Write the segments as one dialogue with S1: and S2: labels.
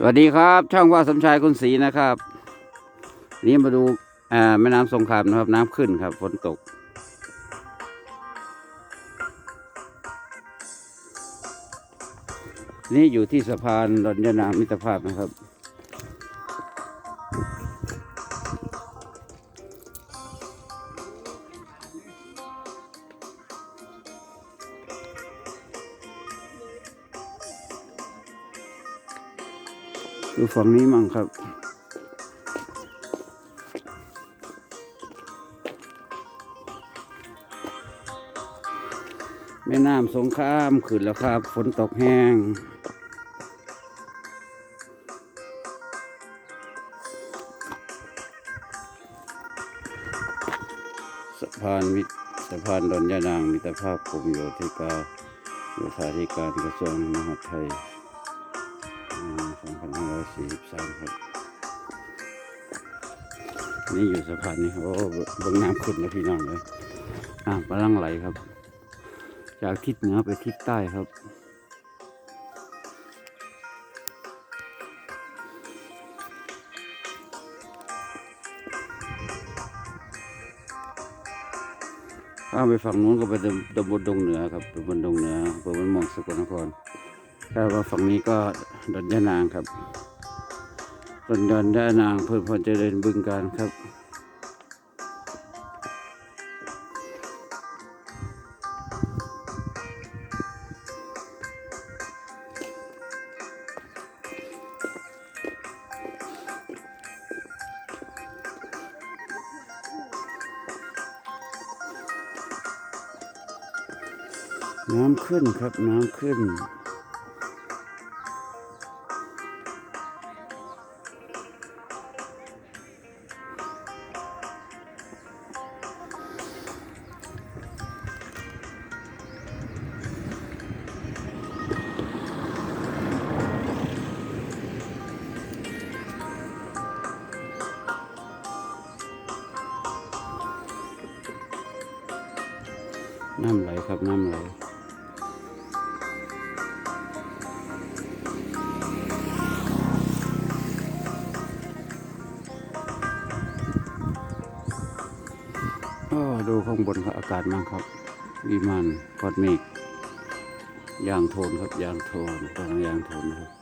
S1: สวัสดีครับ ช่องว่าสมชายคุณศรีนะครับ นี่มาดูอ่าแม่น้ำสงครามนะครับ น้ำขึ้นครับฝนตก นี่อยู่ที่สะพานรอนยนามิตรภาพนะครับ ดูฝั่งนี้มั่งครับ แม่น้ำสงครามขึ้นแล้วครับ ฝนตกแห้ง สะพานมิตรสะพานดอนยานางมิตรภาพกรมโยธิกาโยธาธิการกระทรวงมหาดไทย 2543ครับนี่อยู่สะพานนี้โอ้บิ่งน้ำขึ้นะพี่น้องเลยน้ำกำลังไหลครับ จากทิศเหนือไปทิศใต้ครับข้ามไปฝั่งนู้นก็ไปตำบลดงเหนือครับตำบลดงเหนืออำเภอบ้านม่วงสกลนคร แถ้วฝั่งนี้ก็ดอนยานางครับดอนดอนยานางเพื่อพรเจริญบึงการครับน้ำขึ้นครับ น้ำขึ้น น้ำไหลครับน้ำไหลก็ดูข้างบนครับอากาศมากครับวิมานกอดเมฆยางโทนครับยางโทนตอนยางโทนนะครับ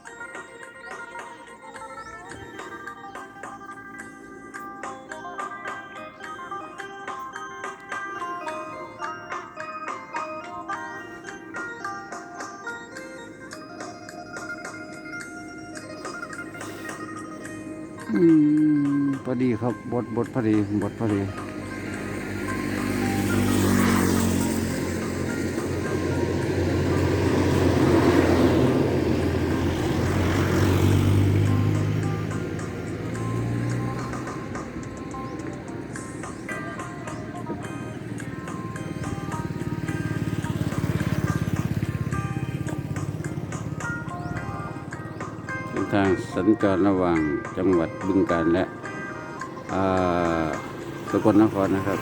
S1: พอดีครับบดบดพอดีบดพอดี ทางสัญจรระหว่างจังหวัดบึงกาฬและสกลนครนะครับ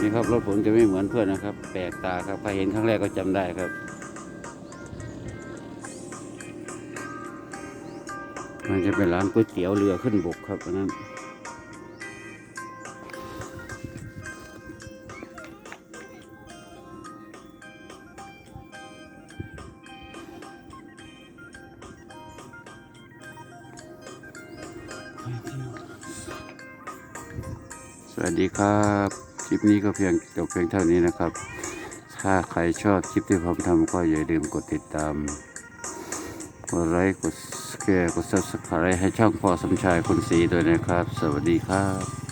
S1: นี่ครับรถผมจะไม่เหมือนเพื่อนนะครับ แปลกตาครับใครเห็นครั้งแรกก็จำได้ครับมันจะเป็นร้านก๋วยเตี๋ยวเรือขึ้นบกครับอันนั้น วัสดีครับ คลิปนี้ก็เพียงจบเพียงเท่านี้นะครับ ถ้าใครชอบคลิปที่ผมทำก็อย่าลืมกดติดตาม กดไลค์กดแชร์กดซับสไครต์ให้ช่องพอสมชายคุณสีด้วยนะครับ สวัสดีครับ